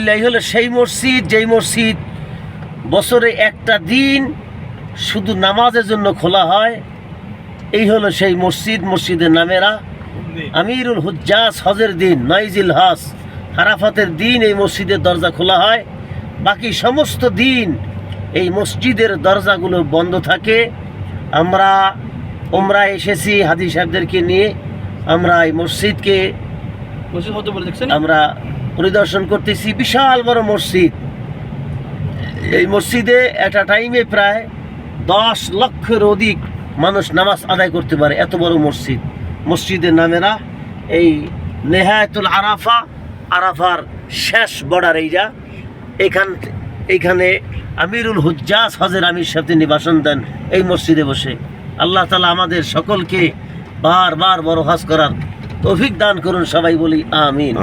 এই হলো সেই মসজিদ যেই মসজিদ বছরে একটা দিন শুধু নামাজের জন্য খোলা হয় এই হলো সেই মসজিদ মসজিদের নামেরা। আমিরুল হুজ্জাস হজের দিন নয়জিল হজ হারাফাতের দিন এই মসজিদের দরজা খোলা হয়। বাকি সমস্ত দিন এই মসজিদের দরজাগুলো বন্ধ থাকে। আমরা ওমরা এসেছি হাদি সাহেবদেরকে নিয়ে। আমরা এই মসজিদকে আমরা পরিদর্শন করতেছি, বিশাল বড় মসজিদ। এই মসজিদে একটা টাইমে প্রায় দশ লক্ষের অধিক মানুষ নামাজ আদায় করতে পারে, এত বড় মসজিদ। মসজিদের নামেরা এই নেহায়তুল আরাফা, আরাফার শেষ বর্ডার এইটা। এখান এইখানে আমিরুল হুজ্জাস হজের আমির সাথে নিবাসন দেন এই মসজিদে বসে। আল্লাহ তালা আমাদের সকলকে বারবার বড় হজ করার দান করুন, সবাই বলি আমিন।